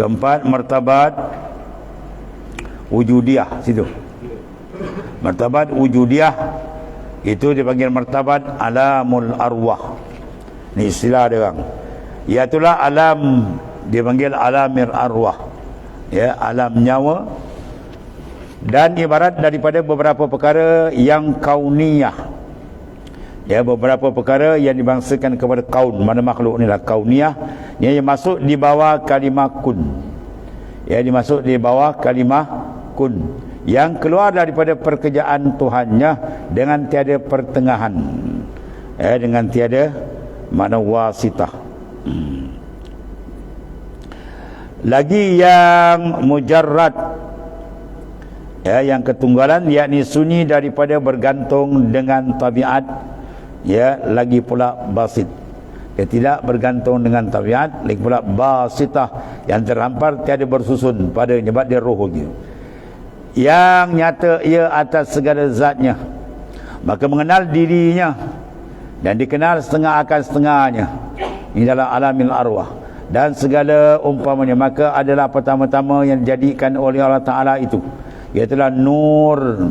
keempat martabat wujudiyah situ. Martabat wujudiyah itu dipanggil martabat alamul arwah. Ni istilah dia orang. Iaitulah alam. Dipanggil alamir arwah. Ya alam nyawa. Dan ibarat daripada beberapa perkara yang kauniyah ya beberapa perkara yang dibangsakan kepada kaun mana makhluk ni lah kauniyah yang masuk di bawah kalimah kun. Ya dimasuk di bawah kalimah kun. Yang keluar daripada pekerjaan Tuhannya dengan tiada pertengahan. Ya dengan tiada mana wasitah hmm. lagi yang mujarrad. Ya yang ketunggalan yakni sunyi daripada bergantung dengan tabiat ya lagi pula basit. Dia tidak bergantung dengan tabiat lagi pula basitah. Yang terhampar tiada bersusun pada sebab dia roh dia. Yang nyata ia atas segala zatnya. Maka mengenal dirinya dan dikenal setengah akan setengahnya. Ini dalam alamil arwah. Dan segala umpamanya. Maka adalah pertama-tama yang dijadikan oleh Allah Ta'ala itu. Iaitulah nur.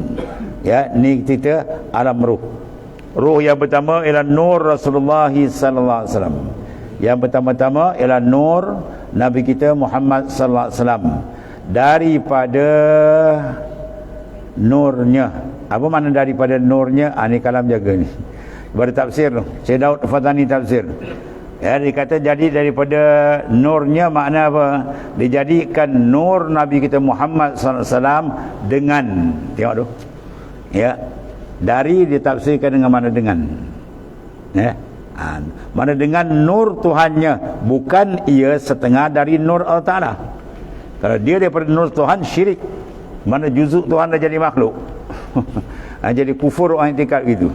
Ya ni kita alam ruh ruh yang pertama ialah nur Rasulullah sallallahu alaihi wasallam. Yang pertama-tama ialah nur nabi kita Muhammad sallallahu alaihi wasallam. Daripada nurnya. Apa makna daripada nurnya? Ah ni kalam jaga ni. Baru tafsir tu. Syekh Daud Fatani tafsir. Ya, dikata jadi daripada nurnya makna apa? Dijadikan nur Nabi kita Muhammad SAW dengan. Tengok tu. Ya. Dari ditafsirkan dengan mana dengan. Ya. Ha. Mana dengan nur Tuhannya bukan ia setengah dari nur Allah Taala. Kalau dia daripada nur Tuhan syirik. Mana juzuk Tuhan dah jadi makhluk. ha, jadi kufur orang yang gitu.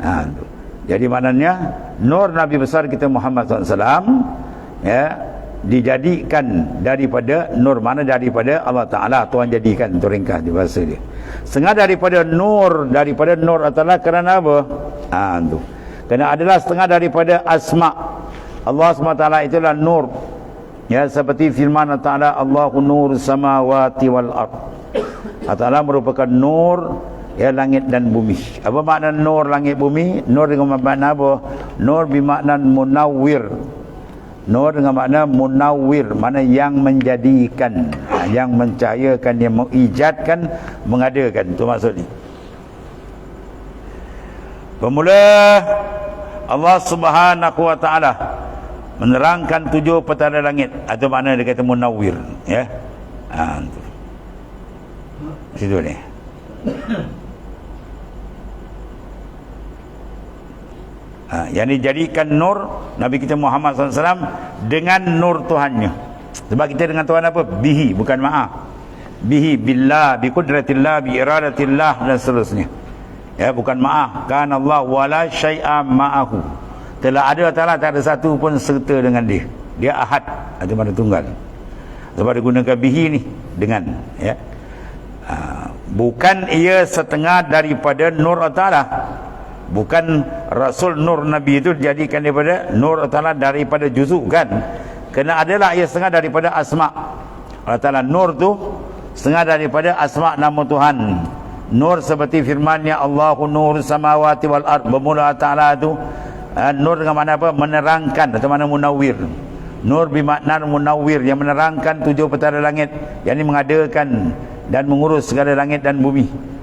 Ha. Jadi maknanya nur Nabi besar kita Muhammad SAW ya dijadikan daripada nur mana daripada Allah Taala Tuhan jadikan itu ringkas di bahasa dia. Setengah daripada nur daripada nur Taala kerana apa? Ha tu. Kerana adalah setengah daripada asma Allah SWT itulah nur. Ya seperti firman Allah Taala Allahu nur samawati wal ard. Allah Taala merupakan nur ya langit dan bumi. Apa makna nur langit bumi? Nur dengan makna apa? Nur bermakna munawwir. Nur dengan makna munawwir, mana yang menjadikan, ha, yang mencahayakan, yang mengijadkan, mengadakan. Itu maksud ni. Pemula Allah Subhanahu wa taala menerangkan tujuh petanda langit atau mana dia kata munawwir ya. Ha tu. Situ ni. Ha, yang dijadikan nur Nabi kita Muhammad SAW dengan nur Tuhannya. Sebab kita dengan Tuhan apa? Bihi, bukan maaf. Bihi, billah, bi kudratillah, bi iradatillah dan seterusnya. Ya, bukan maaf. Kan Allah wala syai'a ma'ahu. Telah ada Ta'ala tak ada satu pun serta dengan dia. Dia ahad atau mana tunggal. Sebab dia gunakan bihi ni dengan ya. Ha, bukan ia setengah daripada nur Ta'ala bukan Rasul Nur Nabi itu dijadikan daripada Nur Ta'ala daripada juzuk kan? Kena adalah ia setengah daripada asma. Allah Ta'ala Nur tu setengah daripada asma nama Tuhan. Nur seperti firmannya Allahu Nur Samawati Wal Ard. Bermula Ta'ala tu uh, Nur dengan mana apa? Menerangkan atau mana munawir Nur bermakna munawir yang menerangkan tujuh petara langit yang ini mengadakan dan mengurus segala langit dan bumi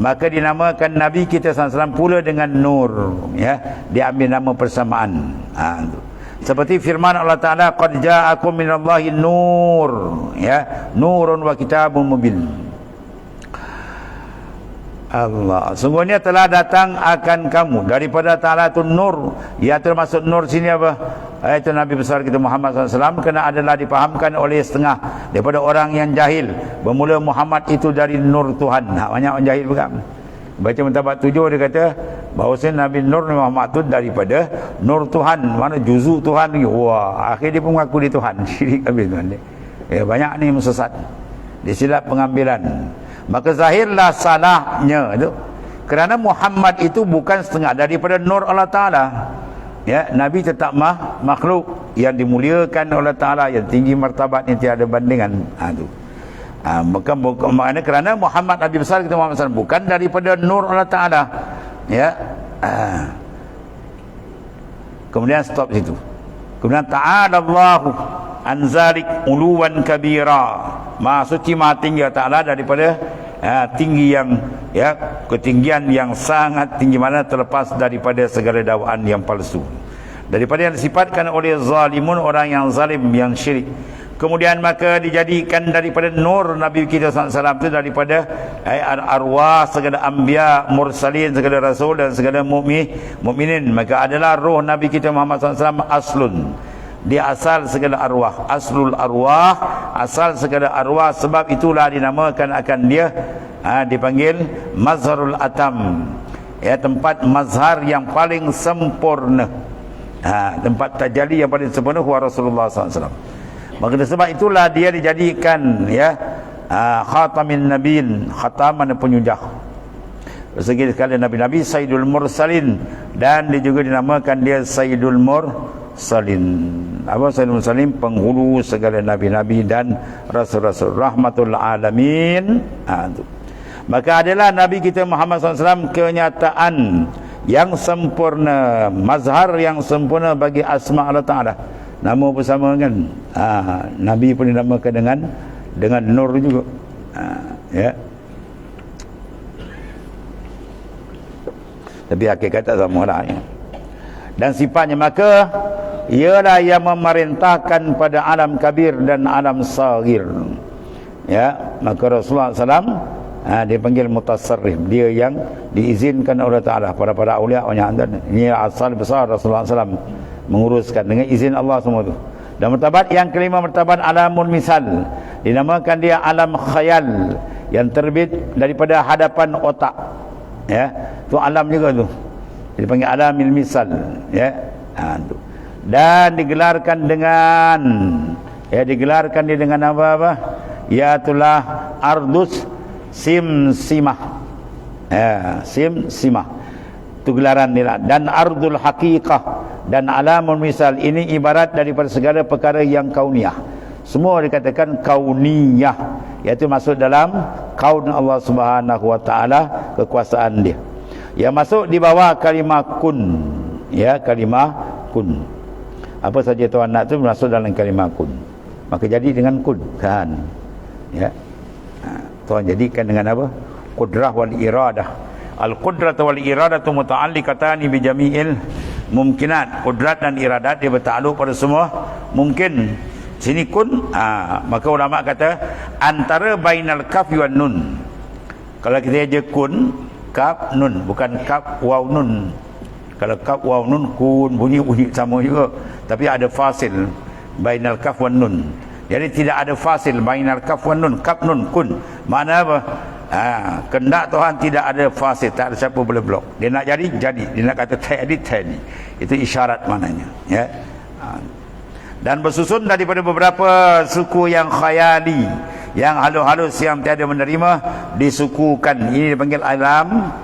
maka dinamakan nabi kita SAW pula dengan nur ya. Dia ambil nama persamaan. Ha, seperti firman Allah Taala qad ja'akum minallahi nur ya. Nurun wa kitabun mubin Allah. Sungguhnya telah datang akan kamu. Daripada Ta'ala nur. Ya termasuk nur sini apa? Itu Nabi besar kita Muhammad SAW kena adalah dipahamkan oleh setengah daripada orang yang jahil. Bermula Muhammad itu dari nur Tuhan. Nah, banyak orang jahil juga. Baca mentabat tujuh dia kata bahawa Nabi Nur Muhammad itu daripada nur Tuhan. Mana juzu Tuhan wah akhir dia pun mengaku dia Tuhan. Syirik habis Tuhan dia. Ya, banyak ni mesesat disilap pengambilan maka zahirlah salahnya itu kerana Muhammad itu bukan setengah daripada nur Allah Ta'ala. Ya nabi tetap mah makhluk yang dimuliakan oleh taala yang tinggi martabat yang tiada bandingan. Ha tu. Ha, bukan makna kerana Muhammad Nabi besar kita Muhammad SAW bukan daripada nur Allah taala. Ya ha. kemudian stop situ. Kemudian ta'ala Allah anzalik uluwan kabira. Ma suci ma tinggi taala daripada ha, tinggi yang ya ketinggian yang sangat tinggi mana terlepas daripada segala dakwaan yang palsu. Daripada yang disifatkan oleh zalimun orang yang zalim yang syirik. Kemudian maka dijadikan daripada nur Nabi kita SAW itu daripada eh, arwah segala anbiya mursalin segala rasul dan segala mu'min mu'minin. Maka adalah roh Nabi kita Muhammad SAW aslun dia asal segala arwah. Aslul arwah asal segala arwah. Sebab itulah dinamakan akan dia ha, dipanggil mazharul atam. Ya tempat mazhar yang paling sempurna. Ha, tempat tajali yang paling sempurna huwa Rasulullah SAW maka sebab itulah dia dijadikan ya ha, khatamin nabiin khataman penyujah. Segi sekali nabi-nabi sayyidul mursalin. Dan dia juga dinamakan dia sayyidul mursalin apa sayyidul mursalin? Penghulu segala nabi-nabi dan rasul-rasul. Rahmatul alamin. Ha, maka adalah nabi kita Muhammad SAW kenyataan yang sempurna. Mazhar yang sempurna bagi asma Allah Taala. Nama bersama kan? Ha, nabi pun dinamakan dengan dengan nur juga. Ha, ya. Tapi hakikat tak sama lah ya. dan sifatnya maka ialah yang memerintahkan pada alam kabir dan alam sagir. Ya maka Rasulullah SAW ha, dia panggil mutasarrif dia yang diizinkan oleh Ta'ala. Pada para awliya ini asal besar Rasulullah SAW menguruskan dengan izin Allah semua itu dan mertabat yang kelima mertabat alamul misal. Dinamakan dia alam khayal yang terbit daripada hadapan otak. Ya tu alam juga tu. Dia panggil alamil misal. Ya ha, tu. Dan digelarkan dengan ya digelarkan dia dengan apa-apa ya itulah ardus simsimah. Ya simsimah. Itu gelaran ni lah. Dan ardul haqiqah. Dan alamun misal ini ibarat daripada segala perkara yang kauniyah. Semua dikatakan kauniyah. Iaitu masuk dalam kaun Allah Subhanahu wa taala kekuasaan dia. Yang masuk di bawah kalimah kun. Ya kalimah kun apa saja tuan nak tu masuk dalam kalimah kun maka jadi dengan kun kan ya Tuhan jadikan dengan apa? Qudrah wal iradah. Al qudrah wal iradah tu muta'alliqatani bi jami'il mumkinat. Qudrat dan iradat dia bertakluk pada semua mungkin. Sini kun ha, maka ulama kata antara bainal kaf wan nun. Kalau kita aja kun kaf nun bukan kaf waw nun. Kalau kaf waw nun kun bunyi bunyi sama juga tapi ada fasil bainal kaf wan nun. Jadi tidak ada fasil bainal kaf wan nun, kaf nun kun. Mana apa? Ha, kendak Tuhan tidak ada fasil, tak ada siapa boleh blok. Dia nak jadi, jadi. Dia nak kata tak jadi. Itu isyarat maknanya, ya. Ha. Dan bersusun daripada beberapa suku yang khayali, yang halus-halus yang tiada menerima disukukan. Ini dipanggil alam.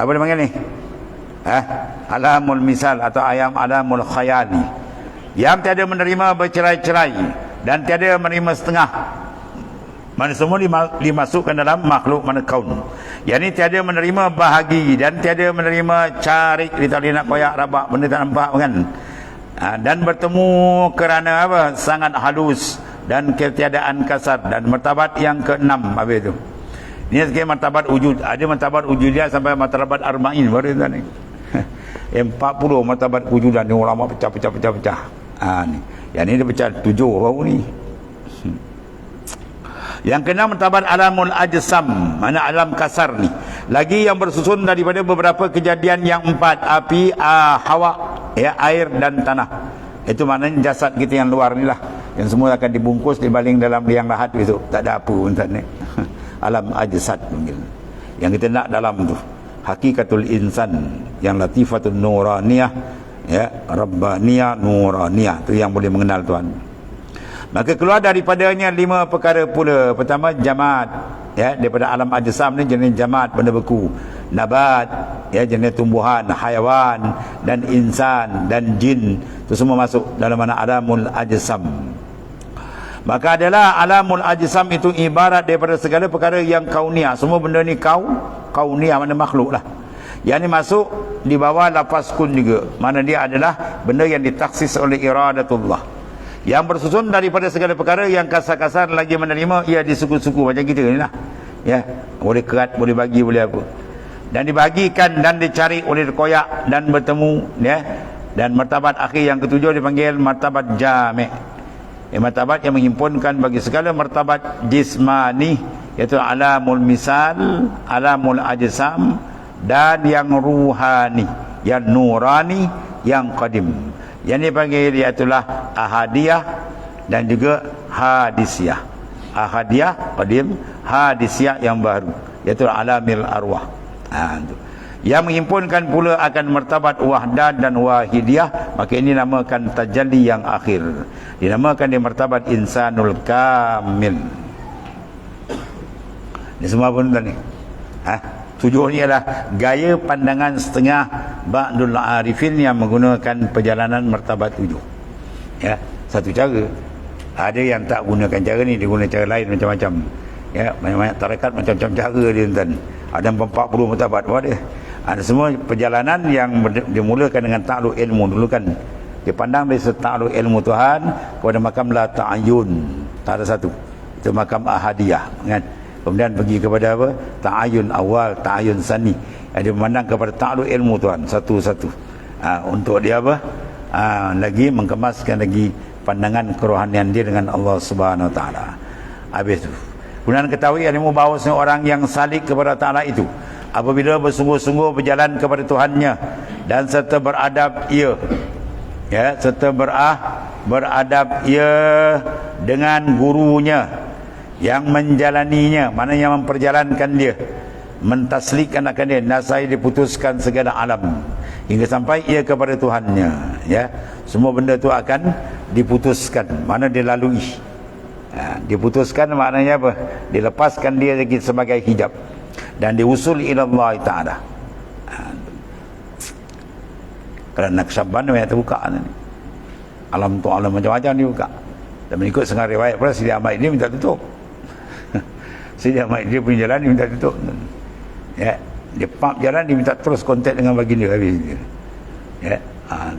Apa dia panggil ni? Ha? Alamul misal atau ayam alamul khayali. Yang tiada menerima bercerai-cerai dan tiada menerima setengah. Mana semua dimasukkan dalam makhluk mana kaun. Yang ini tiada menerima bahagi dan tiada menerima di tali nak koyak rabak benda tak nampak kan? Ha, dan bertemu kerana apa? Sangat halus dan ketiadaan kasar dan martabat yang keenam habis itu ini sekali martabat wujud. Ada martabat wujud dia sampai martabat arma'in baru itu ni 40 martabat wujudan ni ulama pecah-pecah-pecah-pecah ha, ni. Yang ini dia pecah tujuh baru ni. Yang kena martabat alamul ajsam. Mana alam kasar ni. Lagi yang bersusun daripada beberapa kejadian yang empat. Api uh, hawa ya air dan tanah. Itu maknanya jasad kita yang luar ni lah. Yang semua akan dibungkus dibaling dalam liang lahat itu tak ada apa pun ni. Alam ajsad mungkin. Yang kita nak dalam tu. Hakikatul insan yang latifatul nuraniyah ya rabbaniyah nuraniyah. Tu yang boleh mengenal Tuhan maka keluar daripadanya lima perkara pula. Pertama jamaat. Ya daripada alam ajsam ni jenis jamaat benda beku. Nabat ya jenis tumbuhan haiwan dan insan dan jin. Itu semua masuk dalam mana? Alamul ajsam. Maka adalah alamul ajsam itu ibarat daripada segala perkara yang kaunia semua benda ni kau kaunia mana makhluk lah yang ini masuk di bawah lafaz kun juga. Mana dia adalah benda yang ditaksis oleh iradatullah. Yang bersusun daripada segala perkara yang kasar-kasar lagi menerima ia disuku-suku macam kita ni lah. Ya boleh kerat boleh bagi boleh apa. Dan dibagikan dan dicari oleh koyak dan bertemu ya. Dan martabat akhir yang ketujuh dipanggil martabat jami' ya, martabat yang menghimpunkan bagi segala martabat jismani iaitu alamul misal alamul ajsam dan yang ruhani yang nurani yang qadim. Yang dipanggil iaitulah ahadiyah dan juga hadisiyah. Ahadiyah qadim hadisiyah yang baru. Iaitu alamil arwah. Ha, itu. yang menghimpunkan pula akan martabat wahdat dan wahidiyah maka ini namakan tajalli yang akhir. Dinamakan di martabat insanul kamil. Ini semua pun tadi ha? Tujuh ni adalah gaya pandangan setengah Ba'dul Arifin yang menggunakan perjalanan martabat tujuh. Ya satu cara. Ada yang tak gunakan cara ni dia guna cara lain macam-macam. Ya banyak-banyak tarekat macam-macam cara dia tuan ada 40 mutabat apa dia. Ada semua perjalanan yang dimulakan dengan takluk ilmu dulu kan. Dia pandang dari takluk ilmu Tuhan kepada makam la ta'ayun tak ada satu. Itu makam ahadiyah kan kemudian pergi kepada apa? Ta'ayun awal ta'ayun sani. Dia memandang kepada takluk ilmu Tuhan satu-satu. Ha, untuk dia apa? Ha, lagi mengemaskan lagi pandangan kerohanian dia dengan Allah Subhanahu Wa Taala. Habis tu. Kemudian ketahui ilmu bahawa seorang yang salik kepada Ta'ala itu. Apabila bersungguh-sungguh berjalan kepada Tuhannya dan serta beradab ia. Ya serta berah beradab ia dengan gurunya yang menjalaninya mana yang memperjalankan dia mentaslikkan akan dia nasai diputuskan segala alam hingga sampai ia kepada Tuhannya ya semua benda itu akan diputuskan mana dilalui Ha, diputuskan maknanya apa? Dilepaskan dia lagi sebagai hijab dan diusul ila Allah Taala. Ha, kerana kesabaran yang terbuka ni. Alam tu alam macam-macam dibuka. Dan mengikut setengah riwayat pula Sidi Ahmad ini minta tutup. Ahmad dia punya jalan dia minta tutup. Ya, dia pump jalan dia minta terus kontak dengan baginda habis dia. Ya. Ha,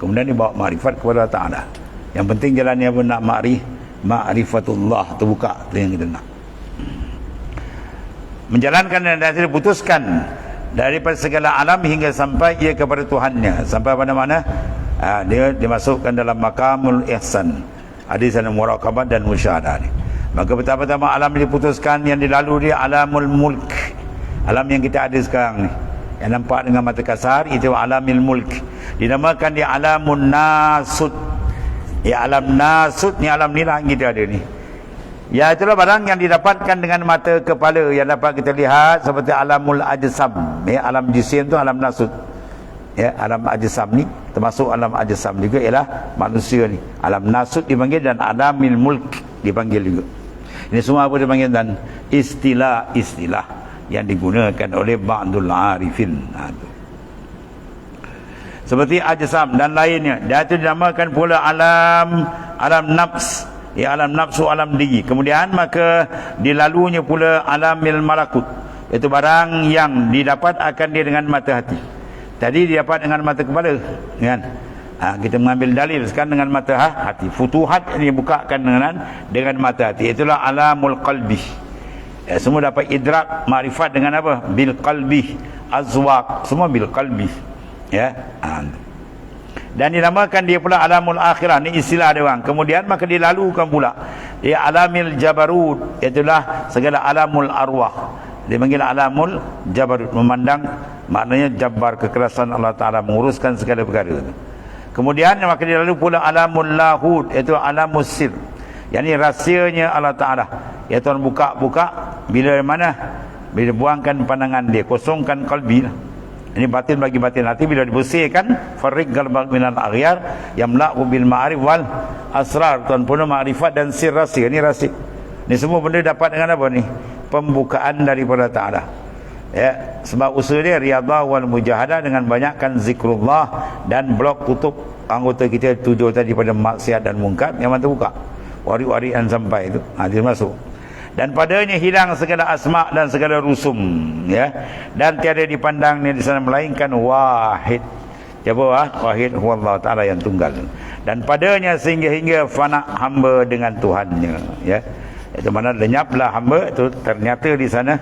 kemudian dia bawa makrifat kepada Taala. Yang penting jalan yang nak makrif ma'rifatullah terbuka. Tu yang kita nak. Menjalankan dan hasil putuskan daripada segala alam hingga sampai ia kepada Tuhannya. Sampai pada mana? Ha, dia dimasukkan dalam makamul ihsan. Hadis dan muraqabah dan musyahadah ni maka pertama-tama alam diputuskan yang dilalui dia alamul mulk alam yang kita ada sekarang ni yang nampak dengan mata kasar itu alamil mulk dinamakan dia alamun nasut Ya alam nasut ni alam ni lah kita ada ni. Ya itulah barang yang didapatkan dengan mata kepala yang dapat kita lihat seperti alamul ajsam. Ya alam jisim tu alam nasut. Ya alam ajsam ni termasuk alam ajsam juga ialah manusia ni. Alam nasut dipanggil dan alamil mulk dipanggil juga. Ini semua apa dipanggil dan istilah-istilah yang digunakan oleh ba'dul arifin. Ha, tu. Seperti ajsam dan lainnya. Dia itu dinamakan pula alam alam nafs. Ya alam nafsu alam diri. Kemudian maka dilalunya pula alamil malakut. Itu barang yang didapat akan dia dengan mata hati. Tadi didapat dengan mata kepala kan ha, kita mengambil dalil sekarang dengan mata ha, hati. Futuhat ini bukakan dengan dengan mata hati. Itulah alamul qalbi. Ya, semua dapat idrak makrifat dengan apa? Bil qalbi azwaq. Semua bil qalbi. Ya ha. dan dinamakan dia pula alamul akhirah. Ni istilah dia orang. Kemudian maka dilalukan pula. Dia alamil jabarut. Itulah segala alamul arwah. Dia panggil alamul jabarut. Memandang maknanya jabar kekerasan Allah Ta'ala menguruskan segala perkara kemudian maka dilalu pula alamul lahud iaitu alamul sir. Yang ini rahsianya Allah Ta'ala. Ya Tuhan buka-buka bila mana? Bila buangkan pandangan dia kosongkan kalbi lah. Ini batin bagi batin hati bila dibersihkan farik galbal minal aghyar yamla'u bil ma'rif wal asrar. Tuan penuh ma'rifat dan sir rahsia ini rahsia ini semua benda dapat dengan apa ni? Pembukaan daripada ta'ala ya sebab usaha dia riyadhah wal mujahadah dengan banyakkan zikrullah dan blok tutup. Anggota kita tujuh tadi pada maksiat dan mungkar yang mana buka wari-warian sampai itu ha, dia masuk. Dan padanya hilang segala asma dan segala rusum ya. Dan tiada dipandang ni di sana melainkan wahid. Siapa wah? wahid huwallahu taala yang tunggal. Dan padanya sehingga hingga fana hamba dengan Tuhannya ya. Itu mana lenyaplah hamba itu ternyata di sana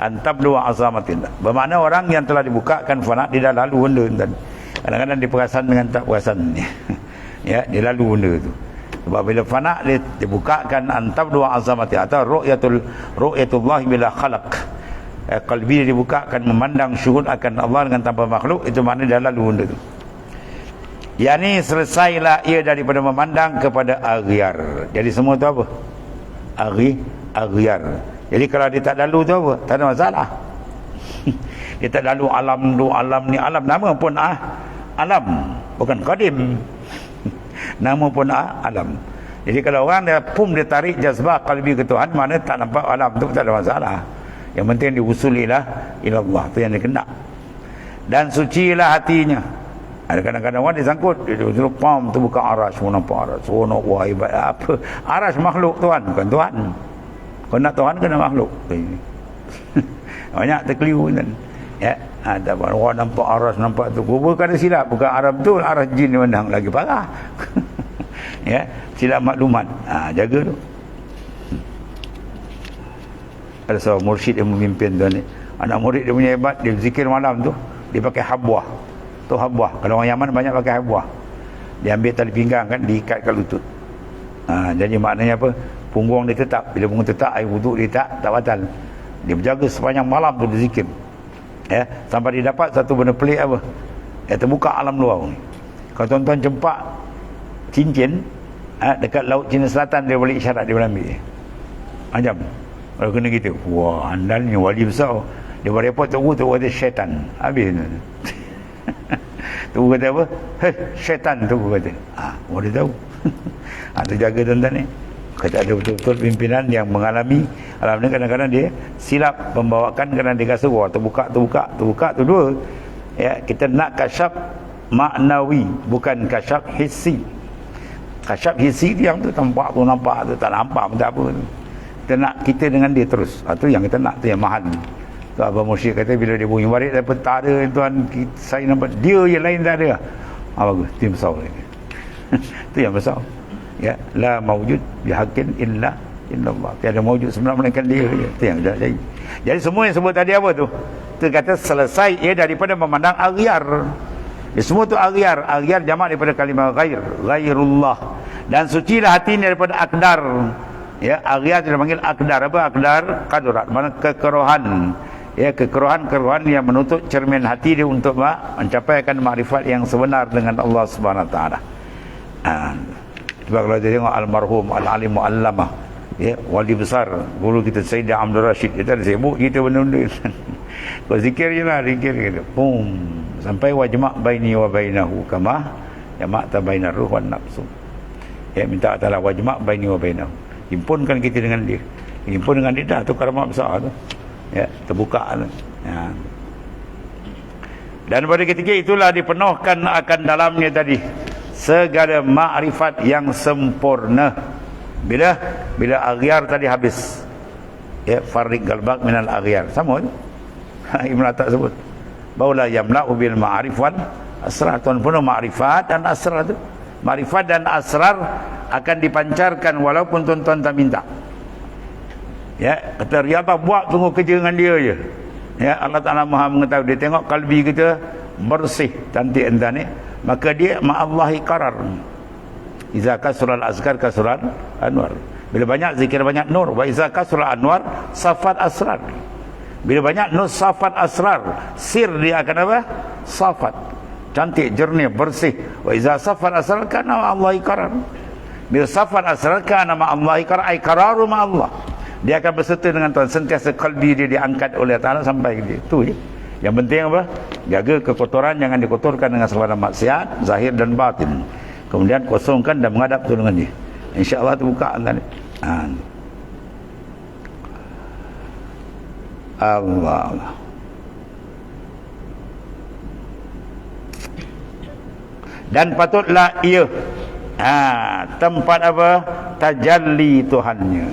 antablu azamatillah bermakna orang yang telah dibukakan fana dia dah lalu benda dan kadang-kadang diperasan dengan tak perasan ya dia lalu benda tu sebab bila fana dia dibukakan antablu azamatillah atau ru'yatul ru'yatullah bila khalaq eh, kalbi dia dibukakan memandang syuhud akan Allah dengan tanpa makhluk itu makna dia lalu benda tu Yani selesailah ia daripada memandang kepada aghyar. Jadi semua tu apa? Aghi, aghyar. Jadi kalau dia tak lalu tu apa? Tak ada masalah. dia tak lalu alam tu, alam ni, alam nama pun ah alam, bukan qadim. nama pun ah alam. Jadi kalau orang dia pum dia tarik jazbah qalbi ke Tuhan, mana tak nampak alam tu tak ada masalah. Yang penting diusulilah ila Allah tu yang dia kena. Dan sucilah hatinya. Ada kadang-kadang orang disangkut dia suruh pam tu bukan aras semua nampak aras seronok wah hebat apa aras makhluk Tuhan bukan Tuhan kalau nak Tuhan kena makhluk. Banyak terkeliru kan. Ya, ha, orang nampak aras nampak tu. Kubur kan silap bukan Arab tu aras jin menang lagi parah. ya, silap maklumat. Ha, jaga tu. Ada seorang mursyid yang memimpin tu ni. Anak murid dia punya hebat, dia zikir malam tu, dia pakai habwah. Tu habwah. Kalau orang Yaman banyak pakai habwah. Dia ambil tali pinggang kan, diikat kat lutut. Ha, jadi maknanya apa? Punggung dia tetap. Bila punggung tetap air wuduk dia tak tak batal. Dia berjaga sepanjang malam tu dia zikir. Ya sampai dia dapat satu benda pelik apa? Ya terbuka alam luar ni. Kalau tuan-tuan jumpa cincin ha, dekat laut Cina Selatan dia boleh isyarat dia boleh ambil. Macam kalau kena gitu wah andalnya wali besar. Dia boleh report tunggu tu ada syaitan. Habis. Tu kata apa? Syaitan tu kata. Ah ha, boleh tahu. Ha, tu jaga tuan-tuan ni kata ada betul-betul pimpinan yang mengalami alam ni kadang-kadang dia silap membawakan kerana dia rasa wah terbuka terbuka terbuka tu dua. Ya kita nak kasyaf maknawi bukan kasyaf hissi. Kasyaf hissi dia yang tu nampak tu nampak tu tak nampak pun tak apa tu. Kita nak kita dengan dia terus. Ha, tu yang kita nak tu yang mahal. Tu Abang Mursyid kata bila dia bunyi warik daripada tak ada tuan saya nampak dia yang lain tak ada. Ha, bagus. Yang besar tu yang besar ya la maujud bihaqqin illa illallah. Tiada maujud sebenar melainkan dia je. Itu yang jadi. Jadi semua yang sebut tadi apa tu? Tu kata selesai ia daripada memandang aghyar ya, semua tu aghyar aghyar jamak daripada kalimah ghair. Ghairullah. Dan sucilah hati ini daripada akdar ya aghyar dia panggil akdar apa akdar kadurat mana kekerohan. Ya kekerohan-kekerohan yang menutup cermin hati dia untuk mencapaikan makrifat yang sebenar dengan Allah Subhanahu taala. Sebab kalau kita tengok almarhum al-alim mu'allamah ya, wali besar. Guru kita Sayyidah Abdul Rashid. Kita ada sibuk kita benda-benda kau zikir je lah zikir kita boom sampai wajma' baini wa bainahu kama jamak ta bainar ruh wan nafsu. Ya minta ta'ala wajma' baini wa bainahu. Himpunkan kita dengan dia. Himpun dengan dia dah tu karamat besar tu. Ya terbuka tu. Ya. dan pada ketika itulah dipenuhkan akan dalamnya tadi segala makrifat yang sempurna. Bila? Bila aghyar tadi habis. Ya farik galbak minal aghyar sama tu Ibn Atta sebut. Baula yamla'u bil ma'rifat asrar. Tuan penuh makrifat dan asrar tu. Makrifat dan asrar akan dipancarkan walaupun tuan-tuan tak minta. Ya kata riyadhah buat tunggu kerja dengan dia je? Ya Allah Taala Maha mengetahui. Dia tengok kalbi kita bersih cantik entah ni maka dia ma'allahi qarar. Iza kasral azkar kasral anwar. Bila banyak zikir banyak nur. Wa iza kasral anwar safat asrar. Bila banyak nur safat asrar. Sir dia akan apa? Safat. Cantik jernih bersih. Wa iza safat asrar kana Allah qarar. Bila safat asrar kana ma Allah ay qararu ma Allah dia akan berserta dengan Tuhan. Sentiasa kalbi dia diangkat oleh Allah sampai dia. Tu je yang penting apa? Jaga kekotoran jangan dikotorkan dengan selera maksiat zahir dan batin. Kemudian kosongkan dan menghadap tu dengan dia. Insya-Allah terbuka antara. Ha. Allah. Dan patutlah ia ha, tempat apa? Tajalli Tuhannya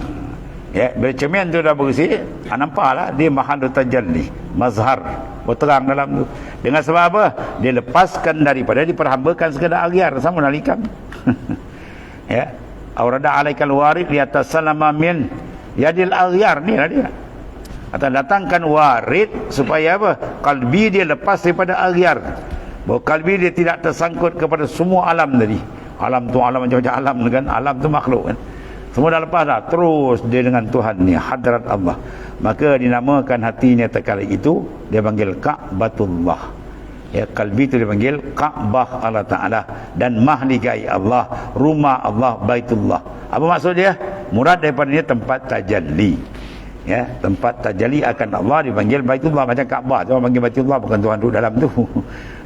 ya bercermin tu dah bersih ha, nampaklah dia mahal tajalli mazhar berterang dalam tu. Dengan sebab apa? Dia lepaskan daripada diperhambakan sekadar agiar sama nalikam ya aurada alaikal warid li atas min yadil agiar ni lah dia. Atau datangkan warid supaya apa? Kalbi dia lepas daripada agiar bahawa kalbi dia tidak tersangkut kepada semua alam tadi. Alam tu alam macam-macam alam kan? Alam tu makhluk kan semua dah lepas dah. Terus dia dengan Tuhan ni hadrat Allah. Maka dinamakan hatinya terkala itu dia panggil Ka'batullah. Ya kalbi itu dipanggil Ka'bah Allah Ta'ala. Dan mahligai Allah rumah Allah Baitullah. Apa maksud dia? Murad daripada dia tempat tajalli ya tempat tajalli akan Allah dipanggil Baitullah macam Kaabah. Orang panggil Baitullah bukan Tuhan duduk dalam tu.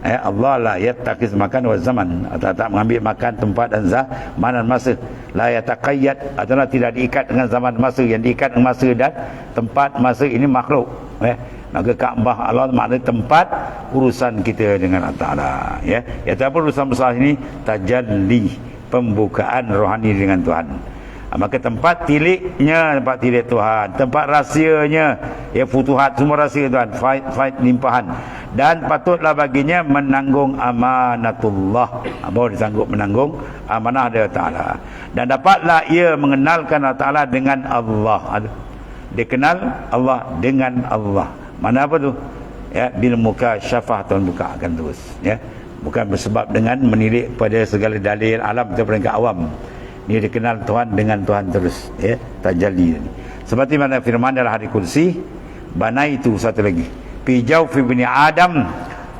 Ya Allah la yattaqiz makan wa zaman. Atau tak mengambil makan tempat dan zaman dan masa. La yataqayyad atau tidak diikat dengan zaman masa. Yang diikat dengan masa dan tempat masa ini makhluk. Ya maka Kaabah Allah maknanya tempat urusan kita dengan Allah Taala. Ya ya tapi urusan besar ini? Tajalli pembukaan rohani dengan Tuhan. Ha, maka tempat tiliknya tempat tilik Tuhan tempat rahsianya. Ya futuhat semua rahsia Tuhan fight fight limpahan. Dan patutlah baginya menanggung amanatullah. Apa ha, disanggup menanggung amanah dia Ta'ala. Dan dapatlah ia mengenalkan Allah Ta'ala dengan Allah. Dia kenal Allah dengan Allah. Mana apa tu? Ya bil muka syafah Tuhan buka akan terus ya. Bukan bersebab dengan menilik pada segala dalil alam atau peringkat awam dia dikenal Tuhan dengan Tuhan terus ya tajalli seperti mana firman dalam hadis kursi bana itu satu lagi. Fi jawfi bini adam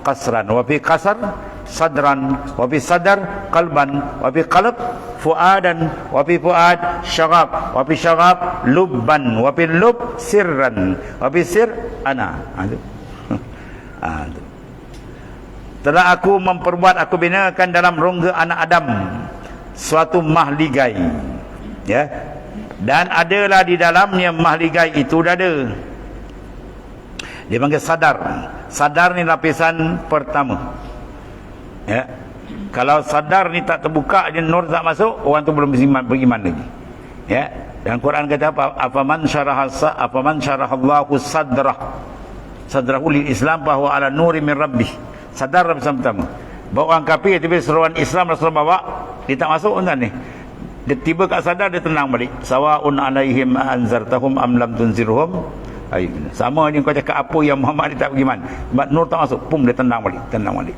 qasran wa fi qasar sadran wa fi sadar qalban wa fi qalb fuadan wa fi fuad syarab wa fi syarab lubban wa fi lub sirran wa fi sir ana. Ha, ha, telah aku memperbuat aku binakan dalam rongga anak Adam suatu mahligai ya. Dan adalah di dalamnya mahligai itu dah ada dia panggil sadar. Sadar ni lapisan pertama ya. Kalau sadar ni tak terbuka je nur tak masuk orang tu belum beriman, beriman lagi ya. Dan Quran kata apa? Afaman syaraha afaman syarahallahu sadrah. Sadrahu lil Islam bahwa ala nuri min rabbih. Sadar lapisan pertama bawa orang kafir tiba seruan Islam Rasulullah bawa dia tak masuk tuan ni. Dia tiba kat sadar dia tenang balik. Sawaun alaihim anzartahum am lam tunzirhum Ay, sama ni kau cakap apa yang Muhammad dia tak pergi mana nur tak masuk pum dia tenang balik tenang balik.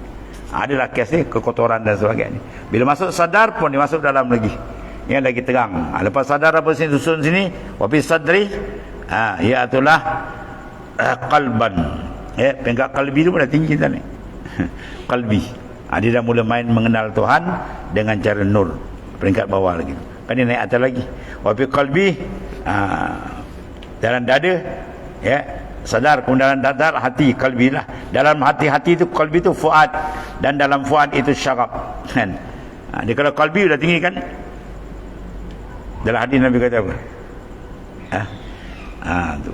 Adalah kes ni kekotoran dan sebagainya bila masuk sadar pun dia masuk dalam lagi. Yang lagi terang. Ha, lepas sadar apa sini susun sini wabi sadri ha, ya itulah uh, qalban. Ya pengkat kalbi tu dah tinggi tadi kalbi ha, dia dah mula main mengenal Tuhan dengan cara nur. Peringkat bawah lagi. Kan dia naik atas lagi. Wafi qalbi ha, dalam dada ya sadar pun dalam dada hati kalbi lah. Dalam hati-hati itu kalbi itu fuad. Dan dalam fuad itu syarab. Kan? Ha, dia kalau kalbi sudah tinggi kan? Dalam hadis Nabi kata apa? Ha? Ha, tu.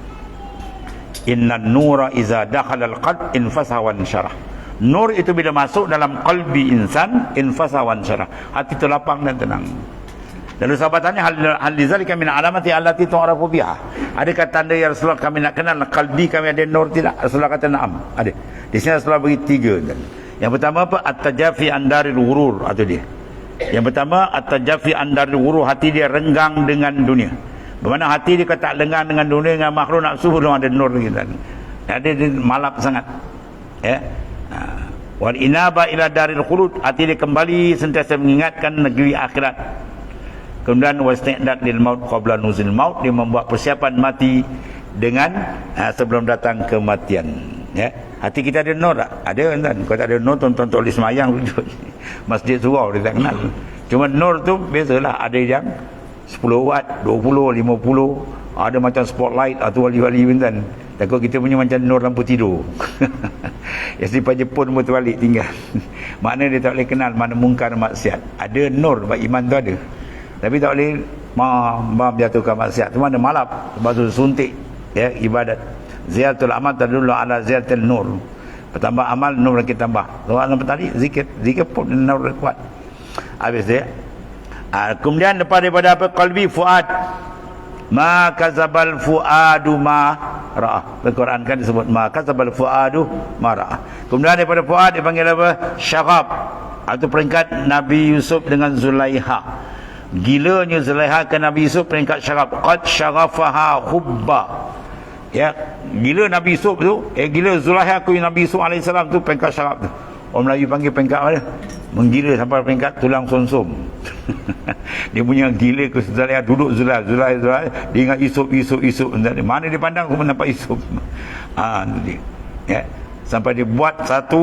inna nura iza dakhala al-qalb infasa wa syarah Nur itu bila masuk dalam kalbi insan infasawan syarah. Hati itu lapang dan tenang. Lalu sahabat tanya hal hal lizalika min alamati allati tu'rafu biha. Adakah tanda ya Rasulullah kami nak kenal kalbi kami ada nur tidak? Rasulullah kata na'am. Ada. Di sini Rasulullah bagi tiga. Yang pertama apa? At-tajafi andaril wurur atau dia. Yang pertama at-tajafi andaril wurur hati dia renggang dengan dunia. Bermakna hati dia kata lenggang dengan dunia dengan makhluk nafsu belum ada nur lagi. Ada malap sangat. Ya. Ha. wal inaba ila daril khulud. Hati dia kembali sentiasa mengingatkan negeri akhirat. Kemudian wasti'dad lil maut qabla nuzul maut. Dia membuat persiapan mati dengan ha, sebelum datang kematian. Ya. Hati kita ada nur tak? Ada kan kalau tak ada nur tuan-tuan tulis semayang masjid surau dia tak kenal. Cuma nur tu biasalah ada yang 10 watt 20 50 ada macam spotlight atau wali-wali kan Takut kita punya macam nur lampu tidur. ya simpan Jepun pun terbalik tinggal. mana dia tak boleh kenal mana mungkar maksiat. Ada nur sebab iman tu ada. Tapi tak boleh mam mam jatuhkan maksiat. Tu mana malap sebab tu suntik ya ibadat. Ziyatul amal tadullu ala ziyatul nur. Bertambah amal, nur makin tambah. Apa tadi? Zikir. Zikir pun nur kuat. Habis dia. Ha, kemudian daripada apa? Qalbi fuad. Ma kazabal fuadu ma ra'ah. Al-Quran kan disebut ma kazabal fuadu ma ra'ah. Kemudian daripada fuad dipanggil apa? Syarab. Itu peringkat Nabi Yusuf dengan Zulaiha. Gilanya Zulaiha ke Nabi Yusuf peringkat syarab. Qad syarafaha hubba. Ya, gila Nabi Yusuf tu, eh gila Zulaiha aku Nabi Yusuf AS tu peringkat syarab tu. Orang Melayu panggil peringkat mana? Menggila sampai peringkat tulang sonsum. dia punya gila ke Zulaiha duduk Zulaiha, Zulaiha, Zulaiha, dia ingat Yusuf, Yusuf, Yusuf. Mana dia pandang semua nampak Yusuf. Ah, ha, dia. Ya. Sampai dia buat satu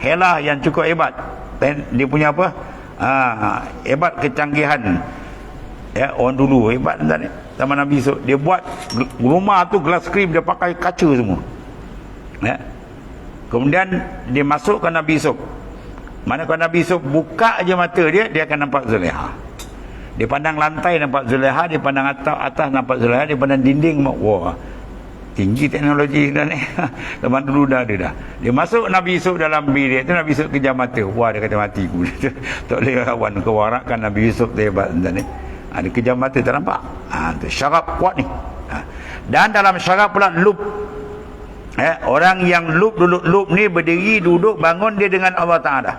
helah yang cukup hebat. Dan dia punya apa? Ah, hebat kecanggihan. Ya, orang dulu hebat entah ni sama Nabi Yusuf dia buat rumah tu gelas krim dia pakai kaca semua ya. Kemudian dia masukkan Nabi Yusuf. Mana kalau Nabi Yusuf buka aja mata dia dia akan nampak Zulaiha. Dia pandang lantai nampak Zulaiha. Dia pandang atas, atas nampak Zulaiha. Dia pandang dinding wah tinggi teknologi dah ni. Zaman dulu dah ada dah. Dia masuk Nabi Yusuf dalam bilik tu Nabi Yusuf kejam mata. Wah dia kata mati ku tak boleh lawan kewarakkan Nabi Yusuf dia hebat ni. Ada kejam mata tak nampak. Ha, tu syarab kuat ni. Ha. dan dalam syarab pula loop eh, orang yang loop duduk loop ni berdiri duduk bangun dia dengan Allah Ta'ala.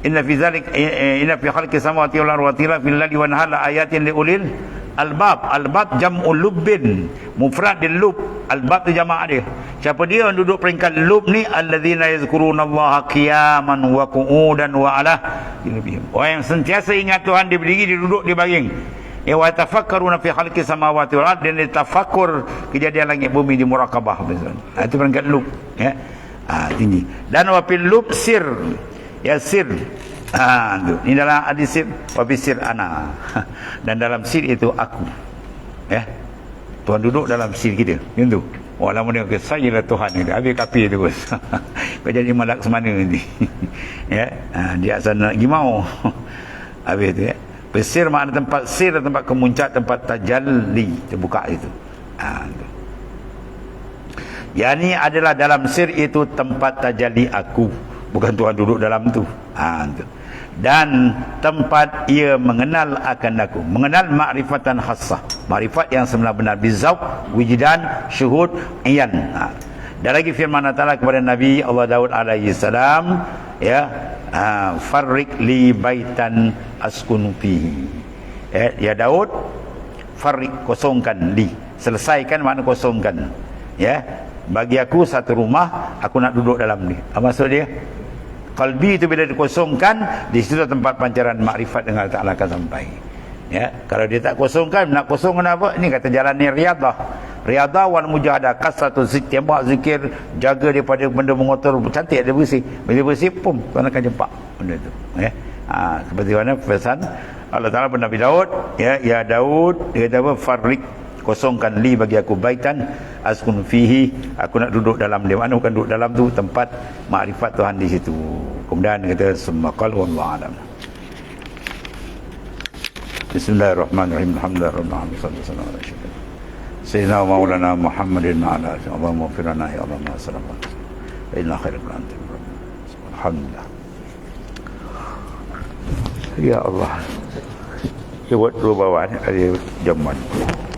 Inna fi zalik inna fi khalqi samawati wal ardi wa tila fil ladhi wa nahar ayatin li ulil albab. Albab jam'ul lubbin. Mufrad di lub. Albab tu jama' dia. Siapa dia yang duduk peringkat lub ni? Alladzina yazkurunallaha qiyaman wa qu'udan wa ala. Orang yang sentiasa ingat Tuhan dia berdiri dia duduk dia baring ya wa tafakkaruna fi khalqis samawati wal ardi dia tafakkur kejadian langit bumi di muraqabah ha, itu peringkat lub ya ha, tinggi dan wa fil lub sir ya sir Ha, tu. Ini dalam hadis sir wabisir ana. Dan dalam sir itu aku. Ya. Tuhan duduk dalam sir kita. Yang tu. Oh lama dia kata saya lah Tuhan ni. Habis kapi tu bos. Kau jadi malak semana ni. ya. Ha, dia asal nak pergi mau. Habis tu ya. Pesir makna tempat sir tempat kemuncak tempat tajalli terbuka itu. Ha, tu. Yang ni adalah dalam sir itu tempat tajalli aku. Bukan Tuhan duduk dalam tu. Ha, tu dan tempat ia mengenal akan aku mengenal makrifatan khassah makrifat yang sebenar-benar bizauq wujdan syuhud iyan ha. dan lagi firman Allah kepada Nabi Allah Daud alaihi salam ya ha, farrik li baitan askunu fihi. Ya, ya Daud farrik kosongkan li. Selesaikan makna kosongkan. Ya bagi aku satu rumah aku nak duduk dalam ni. Apa maksud dia? Kalbi itu bila dikosongkan di situ tempat pancaran makrifat dengan Allah Taala akan sampai ya kalau dia tak kosongkan nak kosongkan apa? Ini kata jalan ni riadah. Riadah wal mujahadah kasatu zikir tembak zikir jaga daripada benda mengotor cantik dia bersih. Bila bersih pum tuan akan jumpa benda itu ya. Ha, seperti mana pesan Allah Taala kepada Nabi Daud ya ya Daud dia kata apa? Farrik kosongkan li bagi aku baitan askun fihi aku nak duduk dalam dia. Mana bukan duduk dalam tu? Tempat makrifat Tuhan di situ. Kemudian kata semakal wallahu alam Bismillahirrahmanirrahim. Alhamdulillahirrahmanirrahim. Sallallahu alaihi wasallam. Sayyidina wa maulana Muhammadin wa ala Allah maghfirana ya Allah ma salamu Inna khairal anta Alhamdulillah. Ya Allah. Dia buat dua bawah ni Ada jaman Yeah.